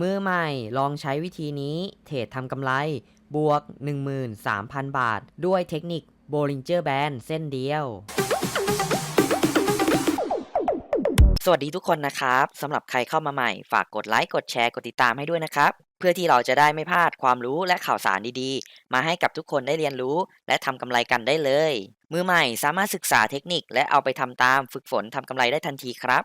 มือใหม่ลองใช้วิธีนี้เทรดทำกำไร บวก 13,000 บาท ด้วยเทคนิค Bollinger Band เส้นเดียว สวัสดีทุกคนนะครับสำหรับใครเข้ามาใหม่ ฝากกดไลค์ กดแชร์ กดติดตามให้ด้วยนะครับ เพื่อที่เราจะได้ไม่พลาดความรู้และข่าวสารดีๆ มาให้กับทุกคนได้เรียนรู้ และทำกำไรกันได้เลย มือใหม่สามารถศึกษาเทคนิคและเอาไปทำตามฝึกฝนทำกำไรได้ทันทีครับ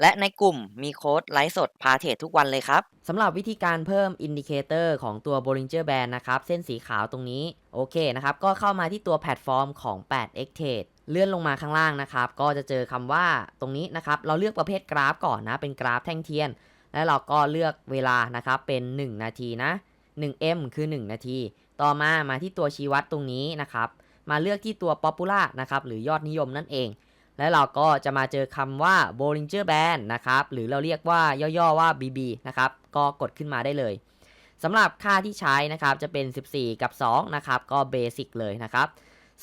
และในกลุ่มมีโค้ดไลฟ์สดพาเทรดทุกวันเลยครับสำหรับวิธีการเพิ่มอินดิเคเตอร์ของตัว Bollinger Band นะครับ เส้นสีขาวตรงนี้ โอเคนะครับ ก็เข้ามาที่ตัวแพลตฟอร์มของ 8x Trade เลื่อนลงมาข้างล่างนะครับ ก็จะเจอคำว่าตรงนี้นะครับ เราเลือกประเภทกราฟก่อนนะ เป็นกราฟแท่งเทียน แล้วเราก็เลือกเวลานะครับ เป็น 1 นาทีนะ 1m คือ 1 นาที ต่อมามาที่ตัวชี้วัดตรงนี้นะครับ มาเลือกที่ตัว Popular นะครับ หรือยอดนิยมนั่นเอง แล้วเราก็จะมาเจอคำว่า Bollinger Band นะครับ หรือเราเรียกว่าย่อๆว่า BB นะครับ ก็กดขึ้นมาได้เลยสำหรับค่าที่ใช้นะครับจะเป็น 14 กับ 2 นะครับ ก็เบสิกเลยนะครับ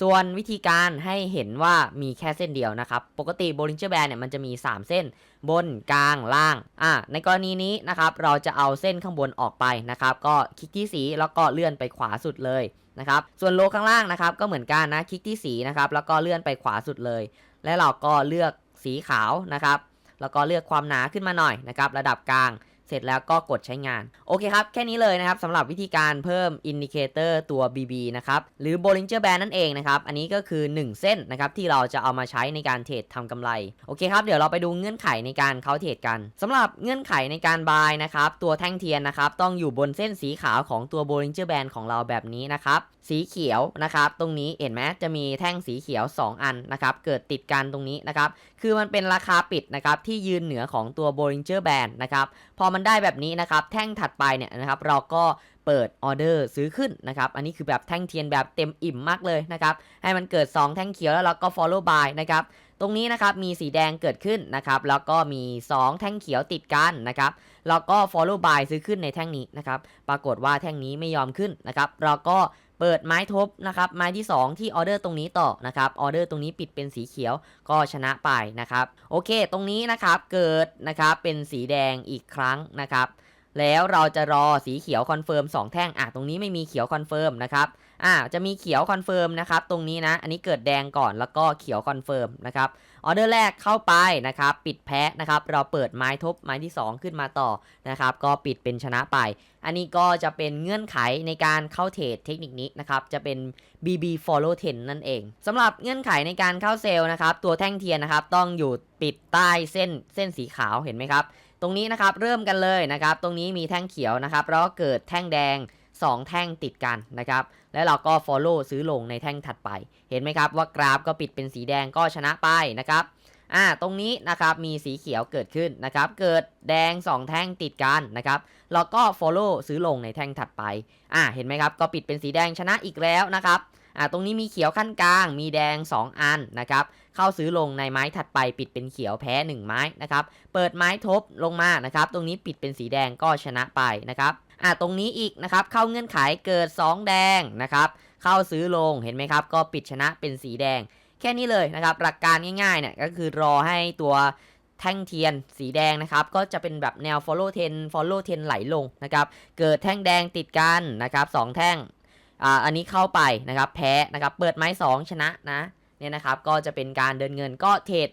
ส่วนวิธีการให้เห็นว่ามีแค่เส้นเดียวนะครับ ปกติ Bollinger Band เนี่ยมันจะมี 3 เส้น บนกลางล่าง อ่า ในกรณีนี้นะครับ เราจะเอาเส้นข้างบนออกไปนะครับ ก็คลิกที่สีแล้วก็เลื่อนไปขวาสุดเลยนะครับ ส่วนโลข้างล่างนะครับ ก็เหมือนกันนะ คลิกที่สีนะครับ แล้วก็เลื่อนไปขวาสุดเลย และเราก็เลือกสีขาวนะครับ แล้วก็เลือกความหนาขึ้นมาหน่อยนะครับ ระดับกลาง เสร็จแล้วก็กดใช้งาน โอเคครับ แค่นี้เลยนะครับสำหรับวิธีการเพิ่มอินดิเคเตอร์ตัว BB นะครับ หรือ Bollinger Band นั่นเองนะครับ อันนี้ก็คือ 1 เส้นนะครับ ที่เราจะเอามาใช้ในการเทรดทำกำไร โอเคครับ เดี๋ยวเราไปดูเงื่อนไขในการเข้าเทรดกันสำหรับเงื่อนไขในการบายนะครับ ตัวแท่งเทียนนะครับ ต้องอยู่บนเส้นสีขาวของตัว Bollinger Band ของเราแบบนี้นะครับ สีเขียวนะครับ ตรงนี้เห็นไหมจะมีแท่งสีเขียว 2 อันนะครับ เกิดติดกันตรงนี้นะครับ คือมันเป็นราคาปิดนะครับที่ยืนเหนือของตัว Bollinger Band นะครับ พอมันได้แบบนี้นะครับ แท่งถัดไปเนี่ยนะครับ เราก็เปิดออเดอร์ซื้อขึ้นนะครับ อันนี้คือแบบแท่งเทียนแบบเต็มอิ่มมากเลยนะครับ ให้มันเกิด 2 แท่งเขียวแล้วเราก็ follow by นะครับ ตรงนี้นะครับมีสีแดงเกิดขึ้นนะครับแล้วก็มี 2 แท่งเขียวติดกันนะครับแล้วก็ follow by ซื้อขึ้นในแท่งนี้นะครับปรากฏว่าแท่งนี้ไม่ยอมขึ้นนะครับเราก็เปิดไม้ทบนะครับไม้ที่ 2 ที่ออเดอร์ตรงนี้ต่อนะครับออเดอร์ตรงนี้ปิดเป็นสีเขียวก็ชนะไปนะครับโอเค ตรงนี้นะครับเกิดนะครับเป็นสีแดงอีกครั้งนะครับแล้วเราจะรอสีเขียวคอนเฟิร์ม2แท่งอะตรงนี้ไม่มีเขียวคอนเฟิร์มนะครับ อะจะมีเขียวคอนเฟิร์มนะครับตรงนี้นะ อันนี้เกิดแดงก่อนแล้วก็เขียวคอนเฟิร์มนะครับออเดอร์แรกเข้าไปนะครับปิดแพ้นะครับเราเปิดไม้ทบไม้ที่ 2 ขึ้นมาต่อนะครับก็ปิดเป็นชนะไป อันนี้ก็จะเป็นเงื่อนไขในการเข้าเทรดเทคนิคนี้นะครับจะเป็น BB follow 10 นั่นเองสำหรับเงื่อนไขในการเข้าเซลล์นะครับตัวแท่งเทียนนะครับต้องอยู่ปิดใต้เส้นเส้นสีขาวเห็นไหมครับ ตรงนี้นะครับเริ่มกันเลยนะครับตรงนี้มีแท่งเขียวนะครับแล้วก็เกิดแท่งแดง 2 แท่งติดกันนะครับ แล้วเราก็ follow ซื้อลงในแท่งถัดไป เห็นไหมครับว่ากราฟก็ปิดเป็นสีแดงก็ชนะไปนะครับอ่าตรงนี้นะครับมีสีเขียวเกิดขึ้นนะครับเกิดแดง 2 แท่งติดกันนะครับเราก็ follow ซื้อลงในแท่งถัดไปอ่าเห็นไหมครับก็ปิดเป็นสีแดงชนะอีกแล้วนะครับอ่าตรงนี้มีเขียวขั้นกลาง มีแดง 2 อันนะครับเข้าซื้อลงในไม้ถัดไป ปิดเป็นเขียวแพ้ 1 ไม้นะครับเปิดไม้ทบลงมานะครับตรงนี้ปิดเป็นสีแดงก็ชนะไปนะครับ อ่าตรงนี้อีกนะครับ เข้าเงื่อนไขเกิด 2 แดงนะครับ เข้าซื้อลงเห็นไหมครับ ก็ปิดชนะเป็นสีแดง แค่นี้เลยนะครับ หลักการง่ายๆเนี่ยก็คือรอให้ตัวแท่งเทียนสีแดงนะครับ ก็จะเป็นแบบแนว follow 10 follow 10 ไหลลงนะครับ เกิดแท่งแดงติดกันนะครับสองแท่งอ่าอันนี้เข้าไปนะครับ แพ้นะครับ เปิดไม้ 2 ชนะนะเนี่ยนะครับ ก็จะเป็นการเดินเงินก็เทรด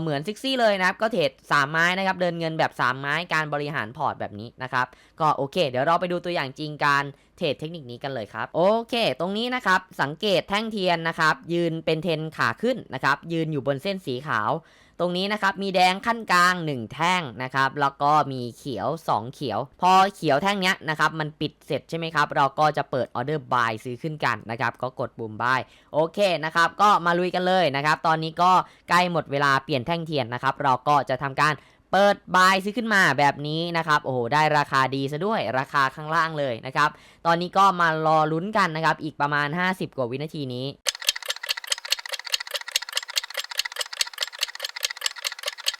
เหมือนซิกซี่เลยนะครับก็เทรด3 ไม้นะครับเดินเงินแบบ 3 ไม้การบริหารพอร์ตแบบนี้นะครับก็โอเค เดี๋ยวเราไปดูตัวอย่างจริงการเทรดเทคนิคนี้กันเลยครับโอเค ตรงนี้นะครับสังเกตแท่งเทียนนะครับยืนเป็นเทนขาขึ้นนะครับยืนอยู่บนเส้นสีขาว ตรงนี้นะครับมีแดงขั้นกลาง 1 แท่งนะครับแล้วก็มีเขียว 2 เขียว พอเขียวแท่งเนี้ยนะครับมันปิดเสร็จใช่ไหมครับเราก็จะเปิดออเดอร์บายซื้อขึ้นกันนะครับก็กดปุ่มบายโอเคนะครับก็มาลุยกันเลยนะครับตอนนี้ก็ใกล้หมดเวลาเปลี่ยนแท่งเทียนนะครับเราก็จะทำการเปิดบายซื้อขึ้นมาแบบนี้นะครับโอ้โหได้ราคาดีซะด้วยราคาข้างล่างเลยนะครับตอนนี้ก็มารอลุ้นกันนะครับอีกประมาณ 50 กว่าวินาทีนี้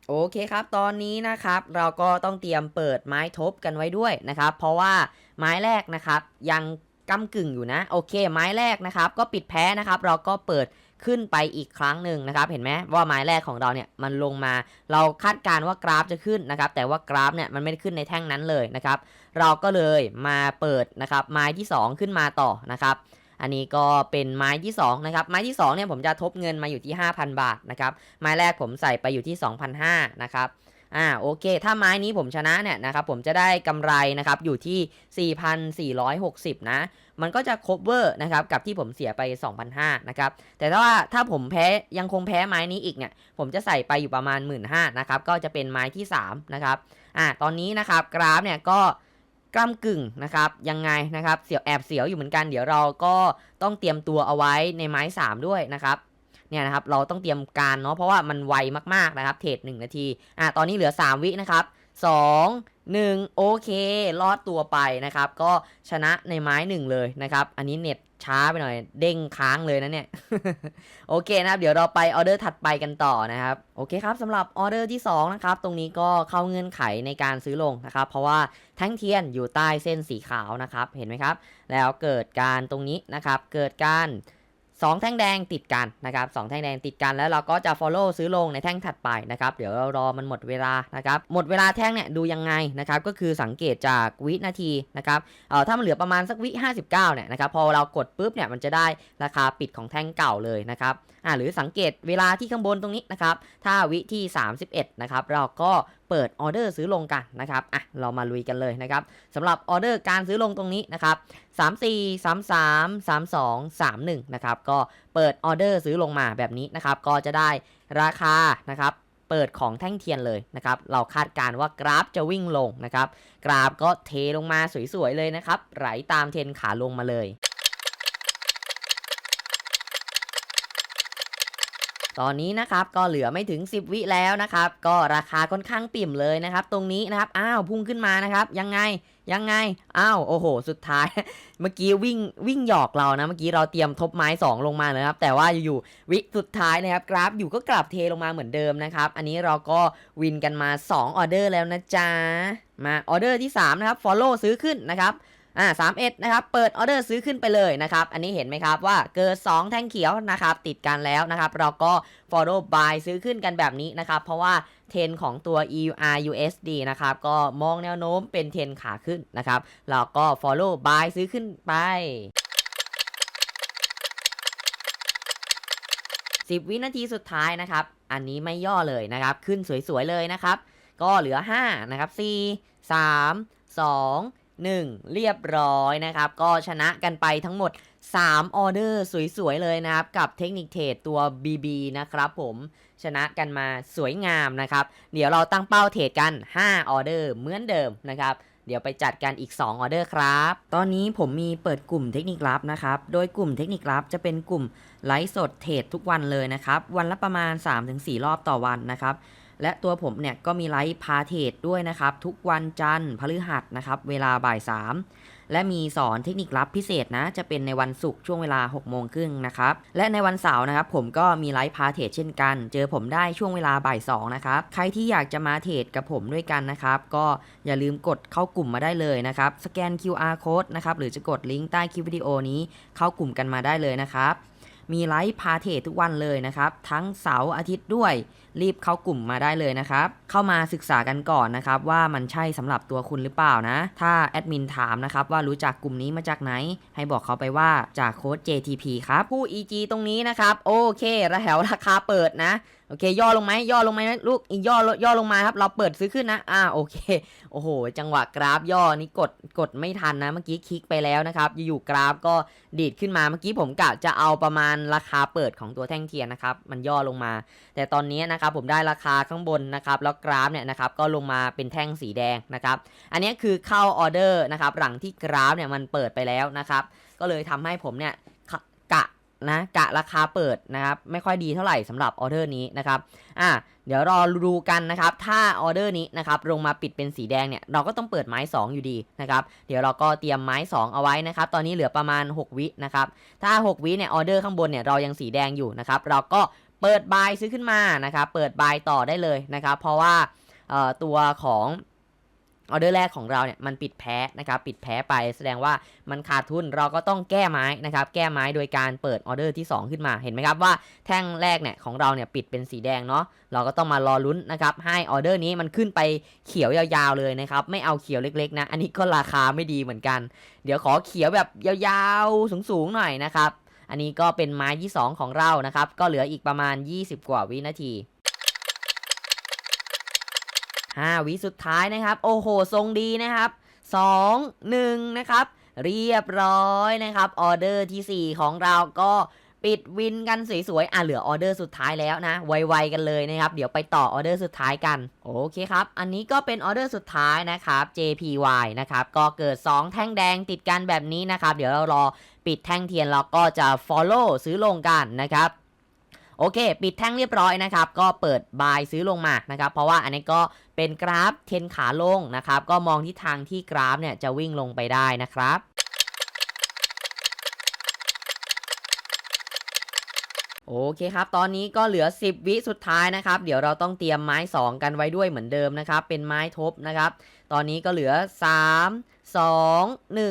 โอเคครับ ตอนนี้นะครับเราก็ต้องเตรียมเปิดไม้ทบกันไว้ด้วยนะครับ เพราะว่าไม้แรกนะครับ ยังก้ากึ่งอยู่นะ โอเค ไม้แรกนะครับ ก็ปิดแพ้นะครับ เราก็เปิดขึ้นไปอีกครั้งหนึ่งนะครับ เห็นไหมว่าไม้แรกของเราเนี่ยมันลงมา เราคาดการณ์ว่ากราฟจะขึ้นนะครับ แต่ว่ากราฟเนี่ยมันไม่ได้ขึ้นในแท่งนั้นเลยนะครับ เราก็เลยมาเปิดนะครับ ไม้ที่ 2 ขึ้นมาต่อนะครับ อันนี้ก็เป็นไม้ที่ 2 นะครับ ไม้ที่ 2 เนี่ยผมจะทบเงินมาอยู่ที่ 5,000 บาทนะครับ ไม้แรกผมใส่ไปอยู่ที่2,500นะครับอ่าโอเค ถ้าไม้นี้ผมชนะเนี่ยนะครับผมจะได้กำไรนะครับอยู่ที่ 4,460 นะ มันก็จะ cover นะครับกับที่ผมเสียไป 2,500นะครับแต่ถ้าว่าถ้าผมแพ้ยังคงแพ้ไม้นี้อีกเนี่ยผมจะใส่ไปอยู่ประมาณ 1 5ื่นนะครับก็จะเป็นไม้ที่3นะครับอ่าตอนนี้นะครับกราฟเนี่ยก็ กล้ำกึ่งนะครับยังไงนะครับเสียวแอบเสียวอยู่เหมือนกันเดี๋ยวเราก็ต้องเตรียมตัวเอาไว้ในไม้ 3 ด้วยนะครับเนี่ยนะครับเราต้องเตรียมการเนาะเพราะว่ามันไวมากๆนะครับเทรด1นาทีอะตอนนี้เหลือ 3 วินะครับ 2 1 โอเค รอดตัวไปนะครับ ก็ชนะในไม้1เลยนะครับ อันนี้เน็ตช้าไปหน่อย เด้งค้างเลยนะเนี่ย โอเคนะครับ เดี๋ยวเราไปออเดอร์ถัดไปกันต่อนะครับ โอเคครับสำหรับออเดอร์ที่ 2 นะครับ ตรงนี้ก็เข้าเงื่อนไขในการซื้อลงนะครับ เพราะว่าแท่งเทียนอยู่ใต้เส้นสีขาวนะครับ เห็นไหมครับ แล้วเกิดการตรงนี้นะครับ เกิดการ 2 แท่งแดงติดกันนะครับสองแท่งแดงติดกันแล้วเราก็จะ follow ซื้อลงในแท่งถัดไปนะครับเดี๋ยวเรารอมันหมดเวลานะครับหมดเวลาแท่งเนี่ยดูยังไงนะครับก็คือสังเกตจากวินาทีนะครับเอ่อถ้ามันเหลือประมาณสักวิ 59เนี่ยนะครับพอเรากดปุ๊บเนี่ยมันจะได้ราคาปิดของแท่งเก่าเลยนะครับ อ่าหรือสังเกตเวลาที่ข้างบนตรงนี้นะครับถ้าวิที่ 31 นะครับ เราก็เปิดออเดอร์ซื้อลงกันนะครับอะเรามาลุยกันเลยนะครับสำหรับออเดอร์การซื้อลงตรงนี้นะครับ34 33 32 31นะครับก็เปิดออเดอร์ซื้อลงมาแบบนี้นะครับก็จะได้ราคานะครับเปิดของแท่งเทียนเลยนะครับ เราคาดการณ์ว่ากราฟจะวิ่งลงนะครับ กราฟก็เทลงมาสวยๆเลยนะครับ ไหลตามเทรนขาลงมาเลย ตอนนี้นะครับก็เหลือไม่ถึง 10 วิแล้วนะครับ ก็ราคาค่อนข้างปิ่มเลยนะครับ ตรงนี้นะครับอ้าวพุ่งขึ้นมานะครับยังไงยังไงอ้าวโอ้โห สุดท้าย เมื่อกี้วิ่งวิ่งหยอกเรานะเมื่อกี้เราเตรียมทบไม้ 2 ลงมาเลยครับแต่ว่าอยู่ๆวิสุดท้ายนะครับ กราฟอยู่ก็กลับเทลงมาเหมือนเดิมนะครับ อันนี้เราก็วินกันมา 2 ออเดอร์แล้วนะจ๊ะมาออเดอร์ที่ 3 นะครับ follow ซื้อขึ้นนะครับ อ่าสามเอ็ดนะครับ เปิดออเดอร์ซื้อขึ้นไปเลยนะครับ อันนี้เห็นไหมครับว่าเกิด 2 แท่งเขียวนะครับ ติดกันแล้วนะครับ เราก็ follow buy ซื้อขึ้นกันแบบนี้นะครับ เพราะว่าเทรนของตัว EUR USD นะครับ ก็มองแนวโน้มเป็นเทรนขาขึ้นนะครับ เราก็ follow buy ซื้อขึ้นไป10วินาทีสุดท้ายนะครับ อันนี้ไม่ย่อเลยนะครับ ขึ้นสวยๆเลยนะครับ ก็เหลือ 5 นะครับ 4 3 2 1 เรียบร้อยนะครับ ก็ชนะกันไปทั้งหมด 3 ออเดอร์สวย ๆ เลยนะครับ กับเทคนิคเทรดตัว BB นะครับผมชนะกันมาสวยงามนะครับ เดี๋ยวเราตั้งเป้าเทรดกัน 5 ออเดอร์เหมือนเดิมนะครับเดี๋ยวไปจัดกันอีก 2 ออเดอร์ครับ ตอนนี้ผมมีเปิดกลุ่มเทคนิคลับนะครับ โดยกลุ่มเทคนิคลับจะเป็นกลุ่มไลฟ์สดเทรดทุกวันเลยนะครับ วันละประมาณ 3-4 รอบต่อวันนะครับ และตัวผมเนี่ยก็มีไลฟ์พาเทรดด้วยนะครับ ทุกวันจันทร์พฤหัสนะครับ เวลาบ่าย3และมีสอนเทคนิคลับพิเศษนะ จะเป็นในวันศุกร์ช่วงเวลา6โมงครึ่งนะครับ และในวันเสาร์นะครับ ผมก็มีไลฟ์พาเทรดเช่นกัน เจอผมได้ช่วงเวลาบ่าย2นะครับ ใครที่อยากจะมาเทรดกับผมด้วยกันนะครับ ก็อย่าลืมกดเข้ากลุ่มมาได้เลยนะครับ สแกน QR code นะครับหรือจะกดลิงก์ใต้คลิปวิดีโอนี้เข้ากลุ่มกันมาได้เลยนะครับ มีไลฟ์พาเทรดทุกวันเลยนะครับ ทั้งเสาร์อาทิตย์ด้วย รีบเข้ากลุ่มมาได้เลยนะครับ เข้ามาศึกษากันก่อนนะครับ ว่ามันใช่สำหรับตัวคุณหรือเปล่านะ ถ้าแอดมินถามนะครับว่ารู้จักกลุ่มนี้มาจากไหน ให้บอกเขาไปว่าจากโค้ด JTP ครับผู้ EG ตรงนี้นะครับโอเคระแถวราคาเปิดนะโอเค ย่อลงไหมย่อลงไหมนะลูกอีย่อย่อลงมาครับ เราเปิดซื้อขึ้นนะ อ่าโอเค โอ้โห จังหวะกราฟย่อนี่กดกดไม่ทันนะ เมื่อกี้คลิกไปแล้วนะครับ อยู่ๆกราฟก็ดีดขึ้นมาเมื่อกี้ผมกะจะเอาประมาณราคาเปิดของตัวแท่งเทียนนะครับ มันย่อลงมา แต่ตอนนี้นะครับครับผมได้ราคาข้างบนนะครับแล้วกราฟเนี่ยนะครับก็ลงมาเป็นแท่งสีแดงนะครับอันนี้คือเข้าออเดอร์นะครับหลังที่กราฟเนี่ยมันเปิดไปแล้วนะครับก็เลยทำให้ผมเนี่ยกะนะกะราคาเปิดนะครับไม่ค่อยดีเท่าไหร่สำหรับออเดอร์นี้นะครับอะเดี๋ยวรอดูกันนะครับถ้าออเดอร์นี้นะครับลงมาปิดเป็นสีแดงเนี่ยเราก็ต้องเปิดไม้ 2 อยู่ดีนะครับเดี๋ยวเราก็เตรียมไม้ 2 เอาไว้นะครับตอนนี้เหลือประมาณ 6 วินะครับถ้า 6 วิเนี่ยออเดอร์ข้างบนเนี่ยเรายังสีแดงอยู่นะครับเราก็ เปิดบายซื้อขึ้นมานะครับเปิดบายต่อได้เลยนะครับเพราะว่าตัวของออเดอร์แรกของเราเนี่ยมันปิดแพ้นะครับปิดแพ้ไปแสดงว่ามันขาดทุนเราก็ต้องแก้ไม้นะครับแก้ไม้โดยการเปิดออเดอร์ที่ 2 ขึ้นมาเห็นไหมครับว่าแท่งแรกเนี่ยของเราเนี่ยปิดเป็นสีแดงเนาะเราก็ต้องมารอลุ้นนะครับให้ออเดอร์นี้มันขึ้นไปเขียวยาวๆเลยนะครับไม่เอาเขียวเล็กๆนะอันนี้ก็ราคาไม่ดีเหมือนกัน เดี๋ยวขอเขียวแบบยาวๆสูงๆหน่อยนะครับ อันนี้ก็เป็นไม้ที่ 2 ของเรานะครับ ก็เหลืออีกประมาณ 20 กว่าวินาที5วิสุดท้ายนะครับ โอ้โห ทรงดีนะครับ 2 1 นะครับ เรียบร้อยนะครับ ออเดอร์ทีสี่ 4 ของเราก็ปิดวินกันสวยๆ อะเหลือออเดอร์สุดท้ายแล้วนะ ไวๆกันเลยนะครับ เดี๋ยวไปต่อออเดอร์สุดท้ายกัน โอเคครับ อันนี้ก็เป็นออเดอร์สุดท้ายนะครับ JPY นะครับ ก็เกิด 2 แท่งแดงติดกันแบบนี้นะครับ เดี๋ยวเรารอ ปิดแท่งเทียนแล้วก็จะ follow ซื้อลงกันนะครับโอเค ปิดแท่งเรียบร้อยนะครับ ก็เปิดบายซื้อลงมานะครับ เพราะว่าอันนี้ก็เป็นกราฟเทนขาลงนะครับ ก็มองที่ทางที่กราฟเนี่ยจะวิ่งลงไปได้นะครับ โอเคครับ ตอนนี้ก็เหลือ 10 วิสุดท้ายนะครับ เดี๋ยวเราต้องเตรียมไม้ 2 กันไว้ด้วยเหมือนเดิมนะครับ เป็นไม้ทบนะครับ ตอนนี้ก็เหลือ 3 2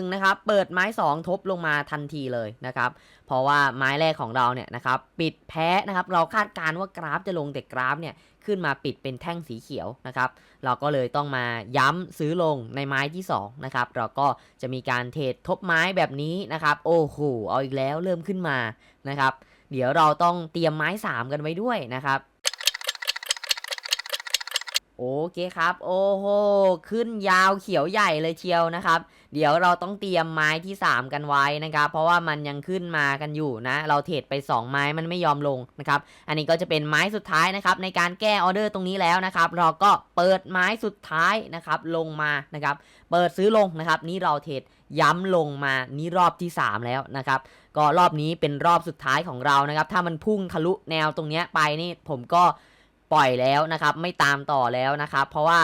1นะครับ เปิดไม้ 2 ทบลงมาทันทีเลยนะครับ เพราะว่าไม้แรกของเราเนี่ยนะครับ ปิดแพ้นะครับ เราคาดการณ์ว่ากราฟจะลงแต่กราฟเนี่ยขึ้นมาปิดเป็นแท่งสีเขียวนะครับ เราก็เลยต้องมาย้ำซื้อลงในไม้ที่2นะครับ เราก็จะมีการเทรดทบไม้แบบนี้นะครับ โอ้โห เอาอีกแล้วเริ่มขึ้นมานะครับ เดี๋ยวเราต้องเตรียมไม้ 3 กันไว้ด้วยนะครับ โอเคครับ โอ้โห ขึ้นยาวเขียวใหญ่เลยเชียวนะครับ เดี๋ยวเราต้องเตรียมไม้ที่ 3 กันไว้นะครับ เพราะว่ามันยังขึ้นมากันอยู่นะ เราเทรดไป 2 ไม้มันไม่ยอมลงนะครับ อันนี้ก็จะเป็นไม้สุดท้ายนะครับ ในการแก้ออเดอร์ตรงนี้แล้วนะครับ เราก็เปิดไม้สุดท้ายนะครับ ลงมานะครับ เปิดซื้อลงนะครับ นี่เราเทรดย้ำลงมานี่รอบที่ 3 แล้วนะครับ ก็รอบนี้เป็นรอบสุดท้ายของเรานะครับ ถ้ามันพุ่งทะลุแนวตรงนี้ไปนี่ผมก็ปล่อยแล้วนะครับ ไม่ตามต่อแล้วนะครับ เพราะว่า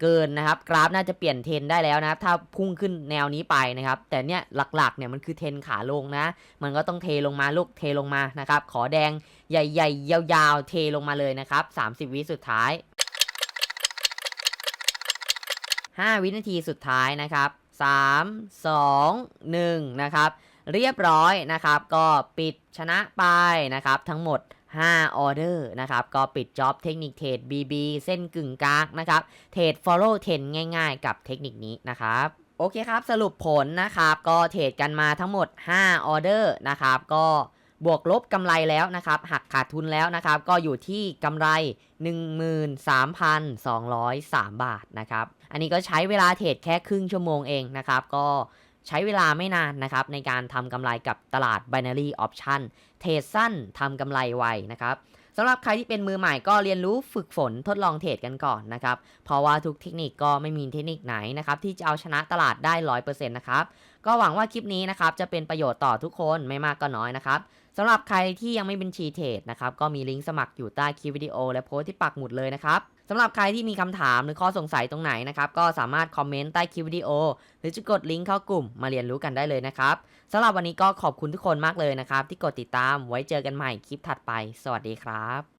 เกินนะครับ กราฟน่าจะเปลี่ยนเทนได้แล้วนะครับ ถ้าพุ่งขึ้นแนวนี้ไปนะครับ แต่เนี่ยหลักๆเนี่ยมันคือเทนขาลงนะ มันก็ต้องเทลงมาลูกเทลงมานะครับ ขอแดงใหญ่ๆยาวๆเทลงมาเลยนะครับ 30 วิสุดท้าย 5 วินาทีสุดท้ายนะครับ 3 2 1 นะครับ เรียบร้อยนะครับ ก็ปิดชนะไปนะครับ ทั้งหมด 5 ออเดอร์นะครับ ก็ปิดจ็อบเทคนิคเทรด BB เส้นกึ่งกลางนะครับ เทรด follow เทรนง่ายๆ กับเทคนิคนี้นะครับโอเคครับ สรุปผลนะครับ ก็เทรดกันมาทั้งหมด 5 ออเดอร์นะครับ ก็บวกลบกำไรแล้วนะครับ หักขาดทุนแล้วนะครับ ก็อยู่ที่กำไร 13,203 บาทนะครับ อันนี้ก็ใช้เวลาเทรดแค่ครึ่งชั่วโมงเองนะครับ ก็ ใช้เวลาไม่นานนะครับในการทำกำไรกับตลาด binary option เทรดสั้นทำกำไรไวนะครับสำหรับใครที่เป็นมือใหม่ก็เรียนรู้ฝึกฝนทดลองเทรดกันก่อนนะครับ เพราะว่าทุกเทคนิคก็ไม่มีเทคนิคไหนนะครับที่จะเอาชนะตลาดได้ 100%นะครับ ก็หวังว่าคลิปนี้นะครับจะเป็นประโยชน์ต่อทุกคนไม่มากก็น้อยนะครับสำหรับใครที่ยังไม่เป็นชีเทรดนะครับก็มีลิงก์สมัครอยู่ใต้คลิปวิดีโอและโพสต์ที่ปักหมุดเลยนะครับ สำหรับใครที่มีคำถามหรือข้อสงสัยตรงไหนนะครับ ก็สามารถคอมเมนต์ใต้คลิปวิดีโอ หรือจะกดลิงก์เข้ากลุ่มมาเรียนรู้กันได้เลยนะครับสำหรับวันนี้ก็ขอบคุณทุกคนมากเลยนะครับ ที่กดติดตามไว้เจอกันใหม่คลิปถัดไป สวัสดีครับ